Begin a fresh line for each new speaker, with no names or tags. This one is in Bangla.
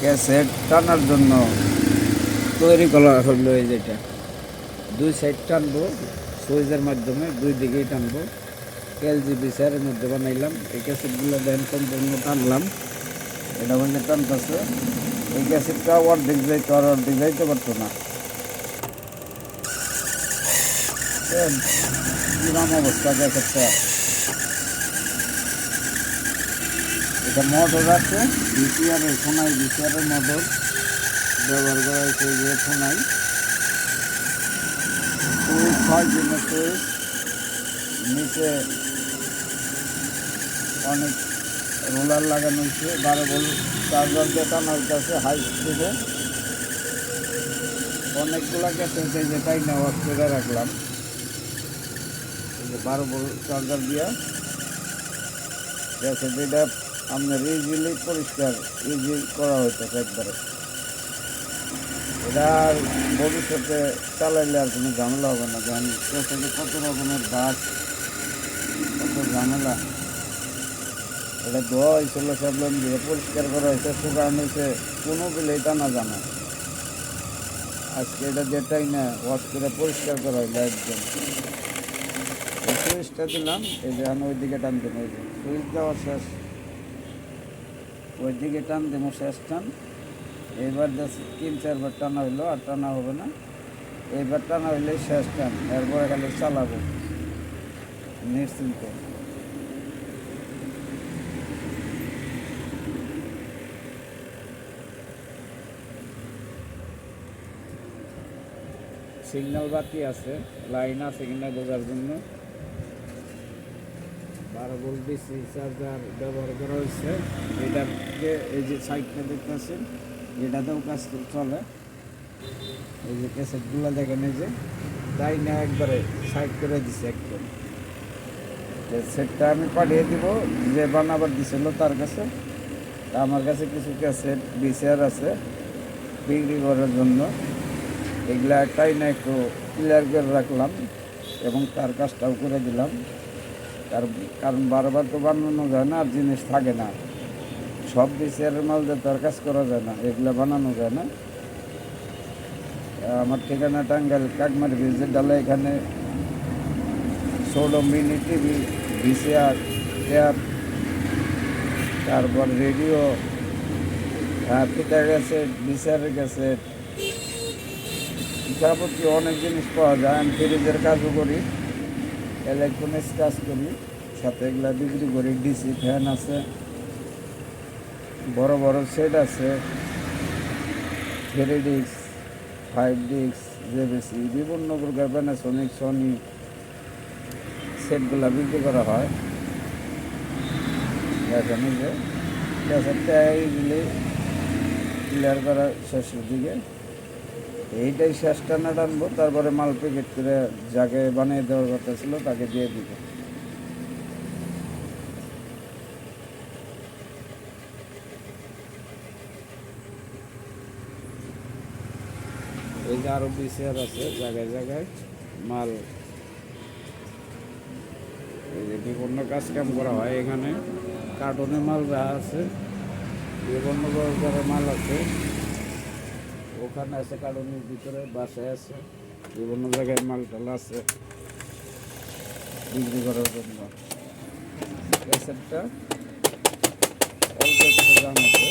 ক্যাসেট টানার জন্য তৈরি করা হলো এই যেটা। দুই সাইড টানবো, সুইচের মাধ্যমে দুই দিকেই টানবো। এলজি বিচারের মধ্যে বানাইলাম, এই ক্যাসেটগুলো দেন সম্পূর্ণ টানলাম, এটা মানে টানতেছে। এই ক্যাসেটটা অর্ধেক যাইতো আর অর্ধেক যাইতে পারতো না। অবস্থা ক্যাসেটটা? এটা মোটর আছে। ভিসিআরের ফোনাই ভিসিআরের মোটর ব্যবহার করা হয়েছে যে সুইচ ছয় জন্য নিচে অনেক রোলার লাগানো হয়েছে। বারো বল চার্জার টানা হইতেছে হাই স্পিডে অনেকগুলা গেছে, এই যে তাই করে রাখলাম। বারো বল চার্জার দিয়া। গেছে, যেটা আপনার ইজিলি পরিষ্কার ইজি করা হইতেছে একবারে। এটা আর ভবিষ্যতে চালাইলে আর কোনো ঝামেলা হবে না কারণ পেছনে কত রকমের দাগ, কত ঝামেলা। এটা ধোয়া হয়েছিল সাবলাম দিয়ে পরিষ্কার করা হয়েছে শুকানো হয়েছে কোনো বিলেই টানা জানা আজকে এটা যেটাই না, ওয়াশ করে পরিষ্কার করা হইল একদম। এই সুইচটা দিলাম, এই যে আমি ওইদিকে টান দেবো ওই যে সুইচ দেওয়া শেষ। ওইদিকে টান দেবো, শেষ টান। এইবার তিন, চারবার টানা হইল, আর টানা হবে না। এইবার টানা হইলে শেষ টান, এরপরে খালি চালাবো। নিশ্চিন্ত। সিগন্যাল বাতি আছে লাইন আছে কিনা বোঝার জন্য। বারো ভোল্ট ডিসি চার্জার ব্যবহার করা হয়েছে। এটাকে এই যে সাইডটা দেখতেছেন, এটাতেও কাজ চলে। এই যে ক্যাসেটগুলো দেখেন, এই যে তাই না একবারে সাইড করে দিছে একদম। সেটটা আমি পাঠিয়ে দিব, যে বানাবার দিছিল তার কাছে। আমার কাছে কিছু ক্যাসেট, বিসিআর আছে, বিক্রি করার জন্য। এগুলা একটাই না একটু ক্লিয়ার করে রাখলাম এবং তার কাজটাও করে দিলাম। কারণ বারবার তো বানানো যায় না, আর জিনিস থাকে না। সব বিসিআরের মাল দিয়ে তার কাজ করা যায় না, এগুলো বানানো যায় না। আমার ঠিকানা টাঙ্গাইল, কাকমার ব্রিজের ডালে এখানে। ষোলো মিনি টিভি, ভিসিআর ট্যাপ তারপর রেডিও পিতা গেছে ভিসিআরের গেছে যাবতীয় অনেক জিনিস পাওয়া যায়, আমি ফ্রিজের কাজও করি। ইলেকট্রনিক্স কাজ করি, সাথে এগুলা বিক্রি করি, ডিসি ফ্যান আছে, বড় বড় সেট আছে, three disc, five disc JBC বিভিন্ন প্রকার প্যানাসোনিক সনি সেটগুলা বিক্রি করা হয়। দেখেন যে ক্লিয়ার করা শেষের দিকে। এইটাই শেষ টানা টানবো, তারপরে মাল প্যাকেট করে যাকে বানিয়ে দেওয়ার কথা ছিল তাকে দিয়ে দিব। এই যে আরও বিসিআর আছে, জায়গায় জায়গায় মাল। এই যে বিভিন্ন কাজ কাম করা হয় এখানে। কার্টুনে মাল রাখা আছে বিভিন্ন মাল আছে। ওখানে আছে কার্টুনের ভিতরে বাসায় আছে, বিভিন্ন জায়গায় মাল টাল আছে, বিক্রি করার জন্য। ক্যাসেটটা অল্প একটু দাম আছে।